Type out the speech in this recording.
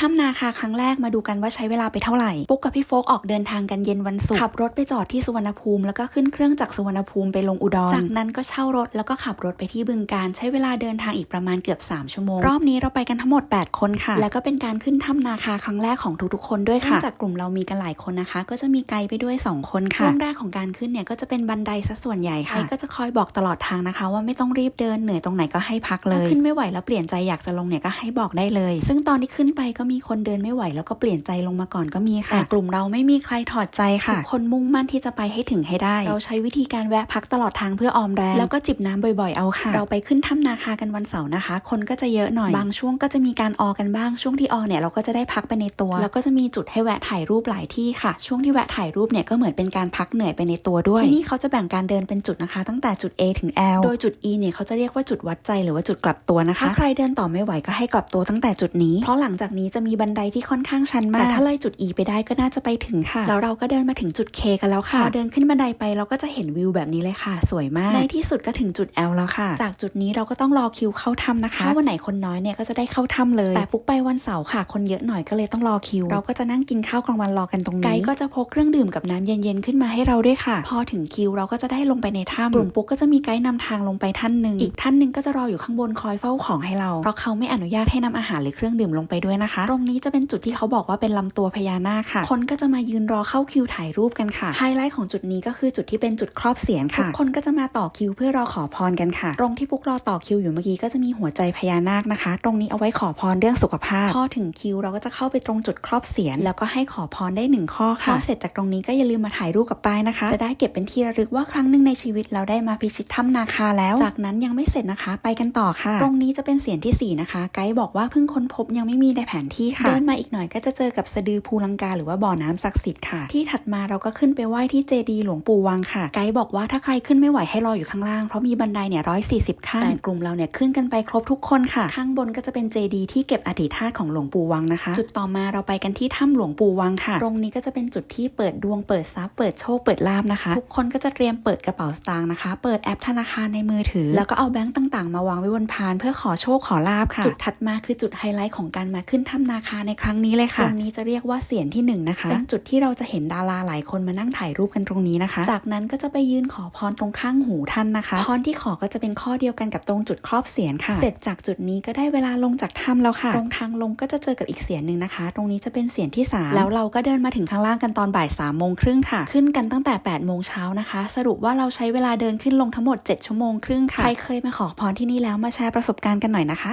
ถ้ำนาคาครั้งแรกมาดูกันว่าใช้เวลาไปเท่าไหร่ ปุ๊กกับพี่โฟกออกเดินทางกันเย็นวันศุกร์ขับรถไปจอดที่สุวรรณภูมิ แล้วก็ขึ้นเครื่องจากสุวรรณภูมิไปลงอุดร จากนั้นก็เช่ารถแล้วก็ขับรถไปที่บึงการใช้เวลาเดินทางอีกประมาณเกือบ 3 ชั่วโมง รอบนี้เราไปกันทั้งหมด 8 คนค่ะ แล้วก็เป็นการขึ้นถ้ำนาคาครั้งแรกของทุกๆ คนด้วยค่ะเนื่องจากกลุ่มเรามีกันหลายคนนะคะ ก็จะมีไกด์ไปด้วย 2 คนค่ะช่วงแรกของการขึ้นเนี่ยก็จะเป็นบันไดซะส่วนใหญ่ค่ะไกด์ก็จะคอยบอกตลอดทางนะคะ ว่าไม่ต้องรีบเดินเหนื่อยตรงไหนก็ให้พักเลยขึ้นไม่ไหวแล้วเปลี่ยนใจอยากจะลงเนี่ยก็ให้บอกได้เลย ซึ่งตอนที่ขึ้นไปก็มีคนเดินไม่ไหวแล้วก็เปลี่ยนใจลงมาก่อนก็มีค่ะแต่กลุ่มเราไม่มีใครถอดใจค่ะทุกคนมุ่งมั่นที่จะไปให้ถึงให้ได้ เราใช้วิธีการแวะพักตลอดทางเพื่อออมแรงแล้วก็จิบน้ำบ่อยๆเอาค่ะ เราไปขึ้นถ้ำนาคากันวันเสาร์นะคะ คนก็จะเยอะหน่อย บางช่วงก็จะมีการออกันบ้าง ช่วงที่ออเนี่ยเราก็จะได้พักไปในตัว แล้วก็จะมีจุดให้แวะถ่ายรูปหลายที่ค่ะ ช่วงที่แวะถ่ายรูปเนี่ยก็เหมือนเป็นการพักเหนื่อยไปในตัวด้วย ที่นี่เขาจะแบ่งการเดินเป็นจุดนะคะ ตั้งแต่จุด A ถึง L โดยจุด E เนี่ยเขาจะเรียกว่าจุดวัดใจหรือว่าจุดกลับตัวนะคะ ถ้าใครเดินต่อไม่ไหวก็ให้กลับตัวตั้งแต่จุดนี้ เพราะหลังจากนี้จะมีบันไดที่ค่อนข้างชันมากแต่ถ้าเลยจุด E ไปได้ก็น่าจะไปถึงค่ะ แล้วเราก็เดินมาถึงจุด K กันแล้วค่ะพอเดินขึ้นบันไดไปเราก็จะเห็นวิวแบบนี้เลยค่ะ สวยมาก ในที่สุดก็ถึงจุด L แล้วค่ะ จากจุดนี้เราก็ต้องรอคิวเข้าถ้ำนะคะถ้าวันไหนคนน้อยเนี่ยก็จะได้เข้าถ้ำเลย แต่ปุ๊กไปวันเสาร์ค่ะ คนเยอะหน่อยก็เลยต้องรอคิว เราก็จะนั่งกินข้าวกลางวันรอกันตรงนี้ไกด์ก็จะพกเครื่องดื่มกับน้ำเย็นๆขึ้นมาให้เราด้วยค่ะ พอถึงคิวเราก็จะได้ลงไปในถ้ำกลุ่มปุ๊กก็จะมีไกด์นำทางลงไปท่านหนึ่งอีกท่านหนึ่งก็จะรออยู่ข้างบนคอยเฝ้าของให้เราเพราะเขาไม่อนุญาตให้นำอาหารหรือเครื่องดื่มลงไปด้วยนะคะตรงนี้จะเป็นจุดที่เขาบอกว่าเป็นลำตัวพญานาคค่ะ คนก็จะมายืนรอเข้าคิวถ่ายรูปกันค่ะ ไฮไลท์ของจุดนี้ก็คือจุดที่เป็นจุดครอบเสียนค่ะ คนก็จะมาต่อคิวเพื่อรอขอพรกันค่ะ ตรงที่ปุ๊กรอต่อคิวอยู่เมื่อกี้ก็จะมีหัวใจพญานาคนะคะ ตรงนี้เอาไว้ขอพรเรื่องสุขภาพ พอถึงคิวเราก็จะเข้าไปตรงจุดครอบเสียน แล้วก็ให้ขอพรได้หนึ่งข้อค่ะ พอเสร็จจากตรงนี้ก็อย่าลืมมาถ่ายรูปกับป้ายนะคะ จะได้เก็บเป็นที่ระลึกว่าครั้งหนึ่งในชีวิตเราได้มาพิชิตถ้ำนาคาแล้ว จากนั้นยังไม่เสร็จนะคะ ไปกันต่อค่ะ ตรงนี้จะเป็นเสียนที่สี่นะคะ ไกด์บอกว่าเพิ่งค้นพบยังไม่มีในแผนที่ค่ะ เดินมาอีกหน่อยก็จะเจอกับสะดือภูลังกาหรือว่าบ่อน้ำศักดิ์สิทธิ์ค่ะ ที่ถัดมาเราก็ขึ้นไปไหว้ที่เจดีย์หลวงปู่วังค่ะ ไกด์บอกว่าถ้าใครขึ้นไม่ไหวให้รออยู่ข้างล่าง เพราะมีบันไดเนี่ยร้อยสี่สิบขั้น แต่กลุ่มเราเนี่ยขึ้นกันไปครบทุกคนค่ะ ข้างบนก็จะเป็นเจดีย์ที่เก็บอธิธาตุของหลวงปู่วังนะคะ จุดต่อมาเราไปกันที่ถ้ำหลวงปู่วังค่ะ ตรงนี้ก็จะเป็นจุดที่เปิดดวงเปิดทรัพย์เปิดโชคเปิดลาบนะคะ ทุกคนก็จะเตรียมเปิดกระเป๋าสตางค์นะคะ เปิดแอปธนาคารในมือถือ แล้วก็เอาแบงก์ต่างๆ มาวางไว้บนพาน เพื่อขอโชคขอลาบค่ะ จุดถัดมาคือจุดไฮไลท์ของการมาขึ้นถ้ำนาคาในครั้งนี้เลยค่ะตรงนี้จะเรียกว่าเสียนที่หนึ่งนะคะเป็นจุดที่เราจะเห็นดาราหลายคนมานั่งถ่ายรูปกันตรงนี้นะคะ จากนั้นก็จะไปยืนขอพรตรงข้างหูท่านนะคะพรที่ขอก็จะเป็นข้อเดียวกันกับตรงจุดครอบเสียนค่ะ เสร็จจากจุดนี้ก็ได้เวลาลงจากถ้ำแล้วค่ะ ตรงทางลงก็จะเจอกับอีกเสียนหนึ่งนะคะ ตรงนี้จะเป็นเสียนที่สามแล้วเราก็เดินมาถึงข้างล่างกันตอนบ่ายสามโมงครึ่งค่ะ ขึ้นกันตั้งแต่8ปดโมงเช้านะคะ สรุปว่าเราใช้เวลาเดินขึ้นลงทั้งหมด 7 ชั่วโมงครึ่งค่ะ ใครเคยมาขอพรที่นี่แล้วมาแชร์ประสบการณ์กันหน่อยนะคะ